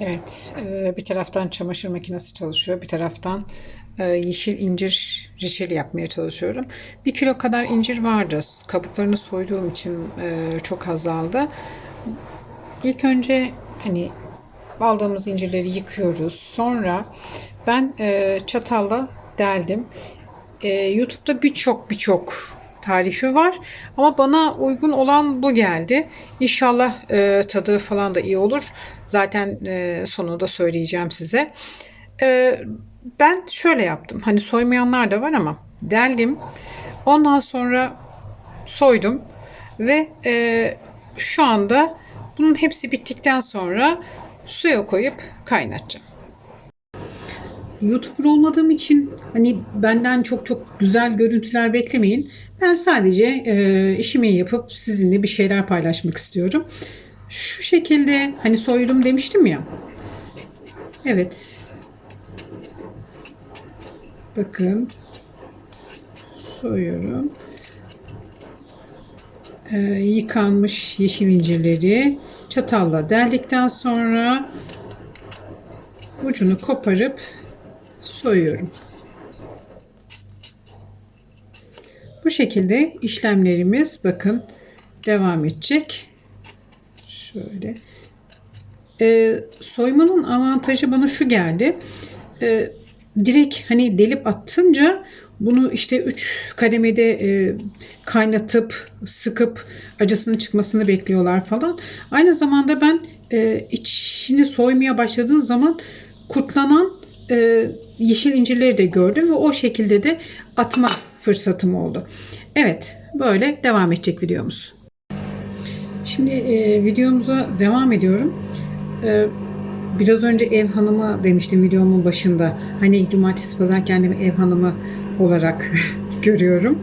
Evet, bir taraftan çamaşır makinesi çalışıyor, bir taraftan yeşil incir reçeli yapmaya çalışıyorum. Bir kilo kadar incir vardı. Kabuklarını soyduğum için çok azaldı. İlk önce hani aldığımız incirleri yıkıyoruz. Sonra ben çatalla deldim. YouTube'da birçok birçok tarifi var ama bana uygun olan bu geldi. İnşallah e, tadı falan da iyi olur. Zaten e, sonunda söyleyeceğim size. E, ben şöyle yaptım. Hani soymayanlar da var ama deldim. Ondan sonra soydum ve e, şu anda bunun hepsi bittikten sonra suya koyup kaynatacağım. YouTuber olmadığım için hani benden çok çok güzel görüntüler beklemeyin. Ben sadece e, işimi yapıp sizinle bir şeyler paylaşmak istiyorum. Şu şekilde hani soydum demiştim ya. Evet. Bakın. Soyuyorum. E, yıkanmış yeşil incirleri çatalla deldikten sonra ucunu koparıp soyuyorum. Bu şekilde işlemlerimiz bakın devam edecek. Şöyle. Ee, soymanın avantajı bana şu geldi. Ee, direkt hani delip attınca bunu işte 3 kademede e, kaynatıp sıkıp acısının çıkmasını bekliyorlar falan. Aynı zamanda ben e, içini soymaya başladığım zaman kurtlanan e, yeşil incirleri de gördüm ve o şekilde de atma fırsatım oldu. Evet böyle devam edecek videomuz. Şimdi e, videomuza devam ediyorum. E, biraz önce ev hanımı demiştim videomun başında. Hani cumartesi pazar kendimi ev hanımı olarak görüyorum.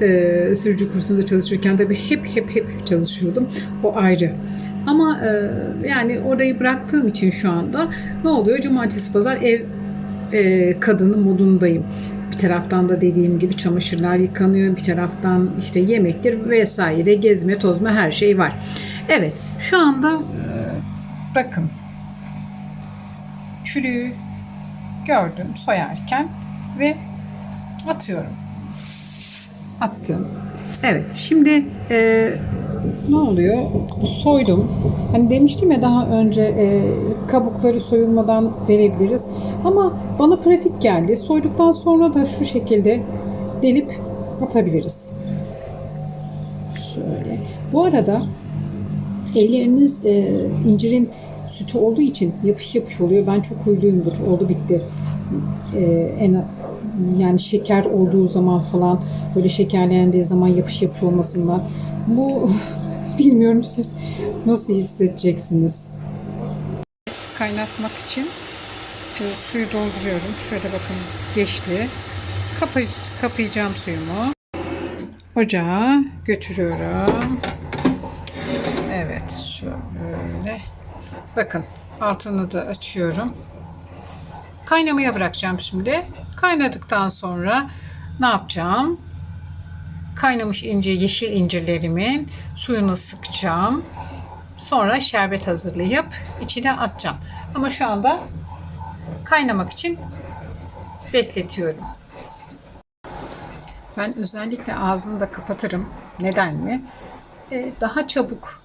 E, sürücü kursunda çalışırken tabii hep hep hep çalışıyordum. O ayrı. Ama e, yani orayı bıraktığım için şu anda ne oluyor? Cumartesi pazar ev e, kadını modundayım. Bir taraftan da dediğim gibi çamaşırlar yıkanıyor. Bir taraftan işte yemektir vesaire gezme tozma her şey var. Evet şu anda bakın çürüğü gördüm soyarken ve atıyorum. Attım. Evet şimdi e, ne oluyor? Soydum. Hani demiştim ya daha önce e, kabukları soyulmadan verebiliriz. Ama bana pratik geldi. Soyduktan sonra da şu şekilde delip atabiliriz. Şöyle. Bu arada elleriniz e, incirin sütü olduğu için yapış yapış oluyor. Ben çok huyluyumdur. Oldu bitti. E, en yani şeker olduğu zaman falan böyle şekerlendiği zaman yapış yapış olmasından bu bilmiyorum siz nasıl hissedeceksiniz. Kaynatmak için e, suyu dolduruyorum. Şöyle bakın geçti. Kapay kapayacağım suyumu. Ocağa götürüyorum. Evet şöyle. Bakın altını da açıyorum. Kaynamaya bırakacağım şimdi. Kaynadıktan sonra ne yapacağım? Kaynamış incir, yeşil incirlerimin suyunu sıkacağım. Sonra şerbet hazırlayıp içine atacağım. Ama şu anda kaynamak için bekletiyorum. Ben özellikle ağzını da kapatırım. Neden mi? Ee, daha çabuk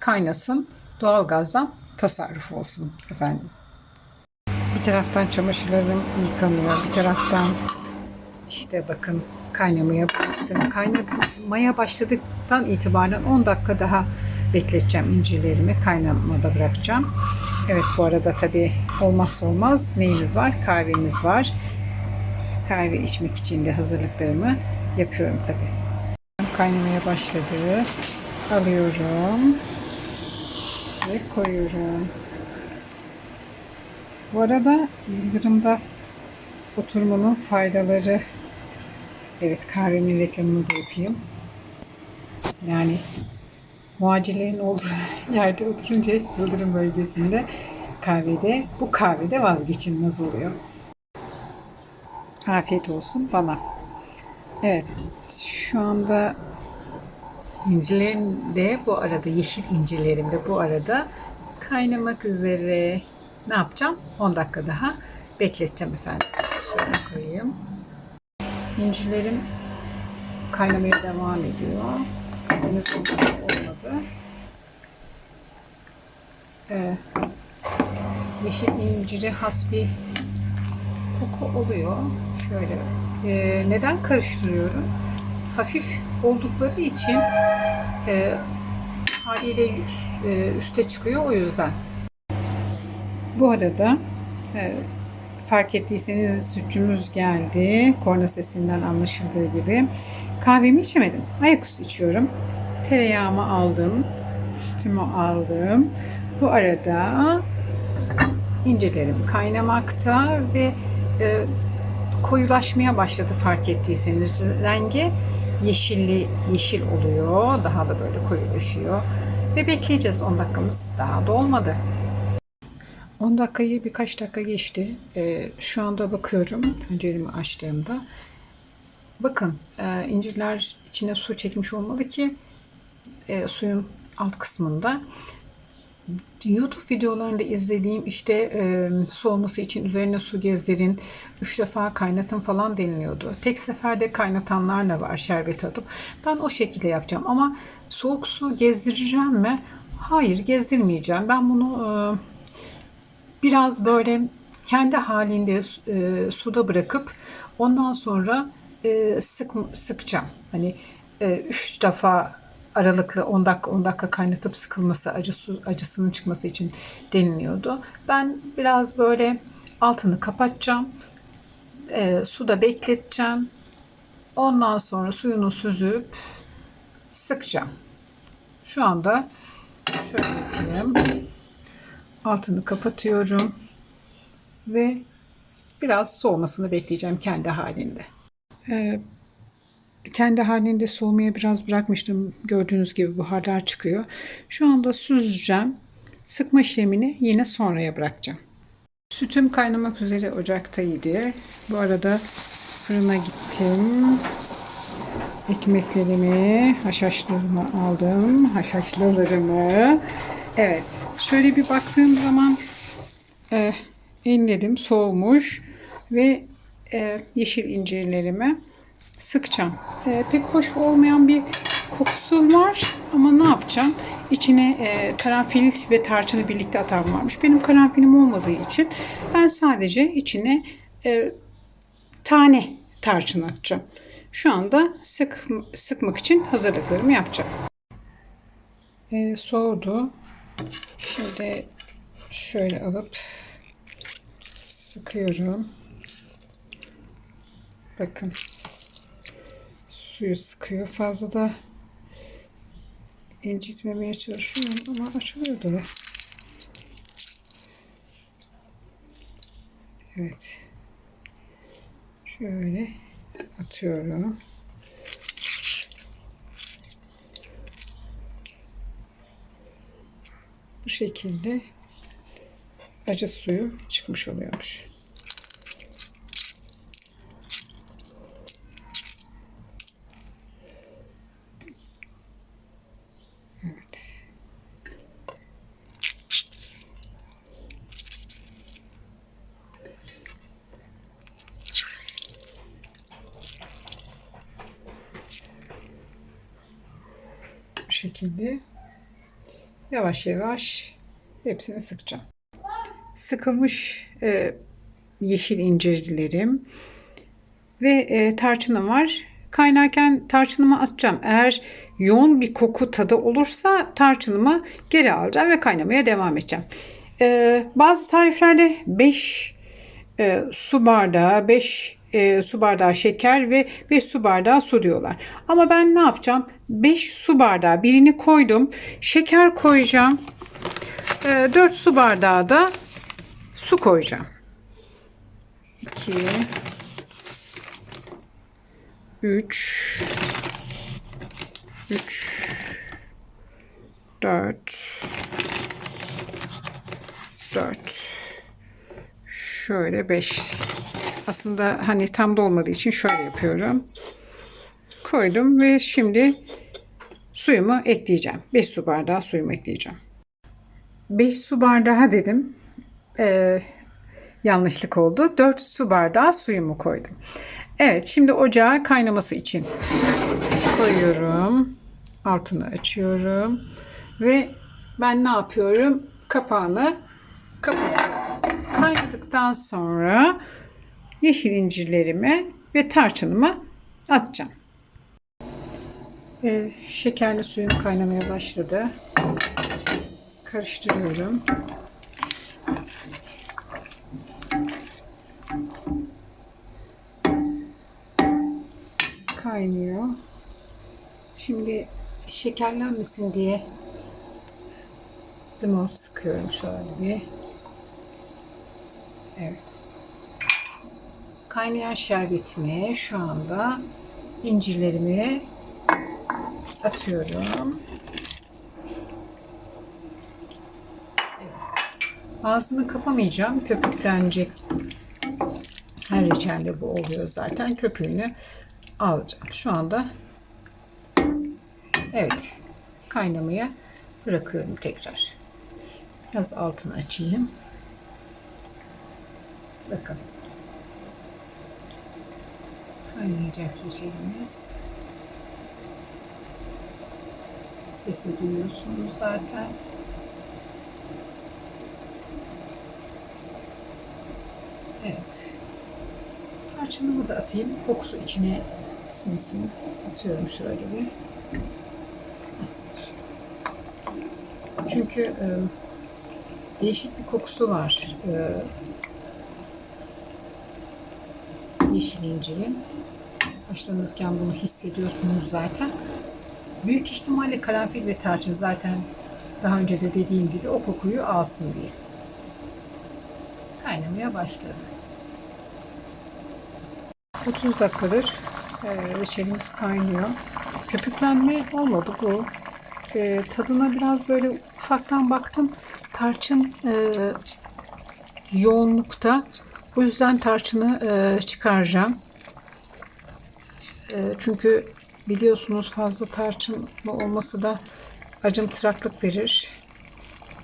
kaynasın. Doğalgazdan tasarruf olsun efendim. Bir taraftan çamaşırlarım yıkanıyor. Bir taraftan işte bakın kaynamaya bıraktım. Kaynamaya başladıktan itibaren 10 dakika daha bekleteceğim incirlerimi. Kaynamada bırakacağım. Evet bu arada tabii olmazsa olmaz neyimiz var? Kahvemiz var. Kahve içmek için de hazırlıklarımı yapıyorum tabii. Kaynamaya başladı. Alıyorum ve koyuyorum. Bu arada Yıldırım'da oturmanın faydaları evet kahvenin reklamını da yapayım. Yani muhacirlerin olduğu yerde oturunca Yıldırım bölgesinde kahvede bu kahvede vazgeçilmez oluyor. Afiyet olsun bana. Evet şu anda incirlerim de bu arada yeşil incirlerim de bu arada kaynamak üzere. Ne yapacağım? 10 dakika daha bekleteceğim efendim. Şöyle koyayım. İncilerim kaynamaya devam ediyor. Henüz olmadı. Ee, yeşil inciri has bir koku oluyor. Şöyle. Ee, neden karıştırıyorum? Hafif oldukları için e, haliyle üst- e, üste çıkıyor o yüzden. Bu arada e, fark ettiyseniz sütçümüz geldi. Korna sesinden anlaşıldığı gibi. Kahvemi içemedim. Ayaküstü içiyorum. Tereyağımı aldım. Sütümü aldım. Bu arada incirlerim kaynamakta ve e, koyulaşmaya başladı fark ettiyseniz rengi yeşilli yeşil oluyor daha da böyle koyulaşıyor ve bekleyeceğiz 10 dakikamız daha dolmadı 10 dakikayı birkaç dakika geçti E, şu anda bakıyorum tenceremi açtığımda bakın e, incirler içine su çekmiş olmalı ki e, suyun alt kısmında YouTube videolarında izlediğim işte e, soğuması için üzerine su gezdirin, üç defa kaynatın falan deniliyordu. Tek seferde kaynatanlar da var şerbet atıp. Ben o şekilde yapacağım ama soğuk su gezdireceğim mi? Hayır gezdirmeyeceğim. Ben bunu e, biraz böyle kendi halinde e, suda bırakıp ondan sonra e, sık sıkacağım. Hani e, üç defa aralıklı 10 dakika 10 dakika kaynatıp sıkılması, acı su acısının çıkması için deniliyordu. Ben biraz böyle altını kapatacağım. E, suda bekleteceğim. Ondan sonra suyunu süzüp sıkacağım. Şu anda şöyle yapayım. Altını kapatıyorum ve biraz soğumasını bekleyeceğim kendi halinde. Ee, kendi halinde soğumaya biraz bırakmıştım. Gördüğünüz gibi buharlar çıkıyor. Şu anda süzeceğim. Sıkma işlemini yine sonraya bırakacağım. Sütüm kaynamak üzere ocaktaydı. Bu arada fırına gittim. Ekmeklerimi, haşhaşlarımı aldım. Haşhaşlalarımı. Evet. Şöyle bir baktığım zaman e, enledim. Soğumuş. Ve e, yeşil incirlerimi sıkacağım. Ee, pek hoş olmayan bir kokusu var ama ne yapacağım? İçine e, karanfil ve tarçını birlikte atan varmış. Benim karanfilim olmadığı için ben sadece içine e, tane tarçın atacağım. Şu anda sık, sıkmak için hazırlıklarımı yapacağım. E, soğudu. Şimdi şöyle alıp sıkıyorum. Bakın suyu sıkıyor. Fazla da incitmemeye çalışıyorum ama açılıyordu. Evet. Şöyle atıyorum. Şekilde acı suyu çıkmış oluyormuş. Evet. Bu şekilde yavaş yavaş hepsini sıkacağım. Sıkılmış e, yeşil incirlerim ve e, tarçınım var. Kaynarken tarçınımı atacağım. Eğer yoğun bir koku tadı olursa tarçınımı geri alacağım ve kaynamaya devam edeceğim. E, bazı tariflerde 5 e, su bardağı, 5 e, su bardağı şeker ve 5 su bardağı su diyorlar. Ama ben ne yapacağım? 5 su bardağı birini koydum. Şeker koyacağım. E, 4 su bardağı da su koyacağım. 2 3 3 4 4 şöyle 5 aslında hani tam da olmadığı için şöyle yapıyorum. Koydum ve şimdi suyumu ekleyeceğim. 5 su bardağı suyumu ekleyeceğim 5 su bardağı dedim e, yanlışlık oldu. 4 su bardağı suyumu koydum. Evet şimdi ocağa kaynaması için koyuyorum. Altını açıyorum. Ve ben ne yapıyorum? Kapağını kapatıyorum. Kaynadıktan sonra yeşil incirlerimi ve tarçınımı atacağım. Ee, şekerli suyum kaynamaya başladı. Karıştırıyorum. Kaynıyor. Şimdi şekerlenmesin diye limon sıkıyorum şöyle bir. Evet. Kaynayan şerbetimi şu anda incirlerimi atıyorum. Ağzını kapamayacağım. Köpüklenecek. Her reçelde bu oluyor zaten. Köpüğünü alacağım. Şu anda evet kaynamaya bırakıyorum tekrar. Biraz altını açayım. Bakın. Kaynayacak reçelimiz. Sesi duyuyorsunuz zaten. Evet. Tarçınımı da atayım. Kokusu içine sinsin. Atıyorum şöyle bir. Çünkü e, değişik bir kokusu var. E, yeşil incirin. Haşlanırken bunu hissediyorsunuz zaten. Büyük ihtimalle karanfil ve tarçın zaten daha önce de dediğim gibi o kokuyu alsın diye. Kaynamaya başladı. 30 dakikadır e, reçelimiz kaynıyor. Köpüklenme olmadı bu. E, tadına biraz böyle ufaktan baktım. Tarçın e, yoğunlukta. Bu yüzden tarçını e, çıkaracağım. E, çünkü biliyorsunuz fazla tarçın olması da acımtıraklık verir.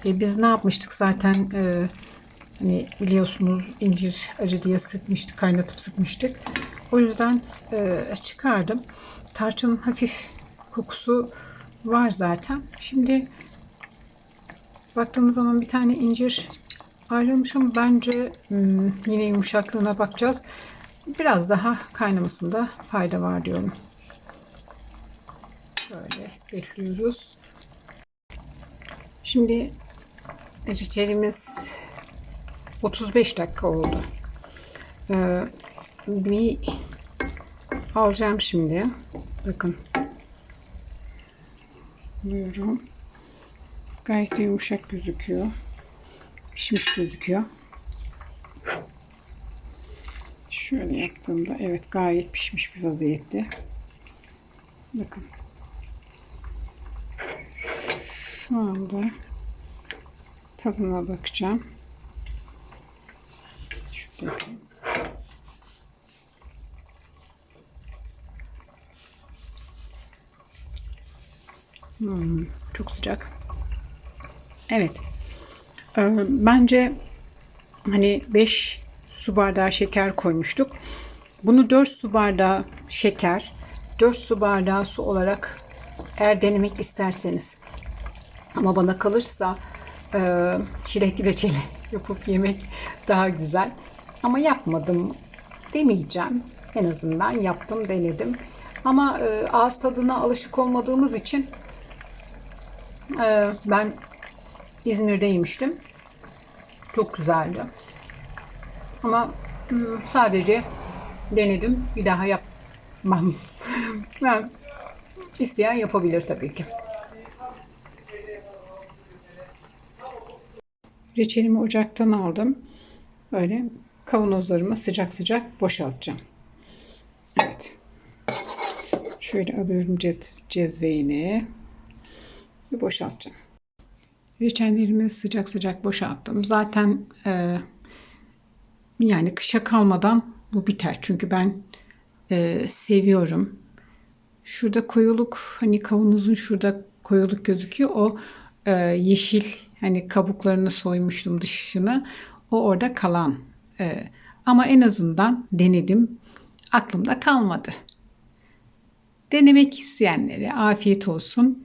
E, biz ne yapmıştık zaten e, hani biliyorsunuz incir acı diye sıkmıştık, kaynatıp sıkmıştık. O yüzden e, çıkardım. Tarçının hafif kokusu var zaten. Şimdi baktığımız zaman bir tane incir ayrılmış ama bence hmm, yine yumuşaklığına bakacağız. Biraz daha kaynamasında fayda var diyorum. Böyle bekliyoruz. Şimdi reçelimiz 35 dakika oldu. Ee, bir alacağım şimdi. Bakın. Buyurun. Gayet de yumuşak gözüküyor. Pişmiş gözüküyor. Şöyle yaptığımda evet gayet pişmiş bir vaziyette. Bakın. Şu anda tadına bakacağım. Şurada. Hmm, çok sıcak. Evet. Ee, bence hani 5 su bardağı şeker koymuştuk. Bunu 4 su bardağı şeker, 4 su bardağı su olarak eğer denemek isterseniz ama bana kalırsa e, çilek reçeli yapıp yemek daha güzel. Ama yapmadım demeyeceğim. En azından yaptım, denedim. Ama e, ağız tadına alışık olmadığımız için e, ben İzmir'de yemiştim. Çok güzeldi. Ama hmm, sadece denedim. Bir daha yapmam. ben isteyen yapabilir tabii ki. Reçelimi ocaktan aldım. Böyle kavanozlarıma sıcak sıcak boşaltacağım. Evet. Şöyle alıyorum cez cezveğini ve boşaltacağım. Reçellerimi sıcak sıcak boşalttım. Zaten e, yani kışa kalmadan bu biter. Çünkü ben e, seviyorum. Şurada koyuluk hani kavanozun şurada koyuluk gözüküyor. O e, yeşil hani kabuklarını soymuştum dışını. O orada kalan. Ee, ama en azından denedim. Aklımda kalmadı. Denemek isteyenlere afiyet olsun.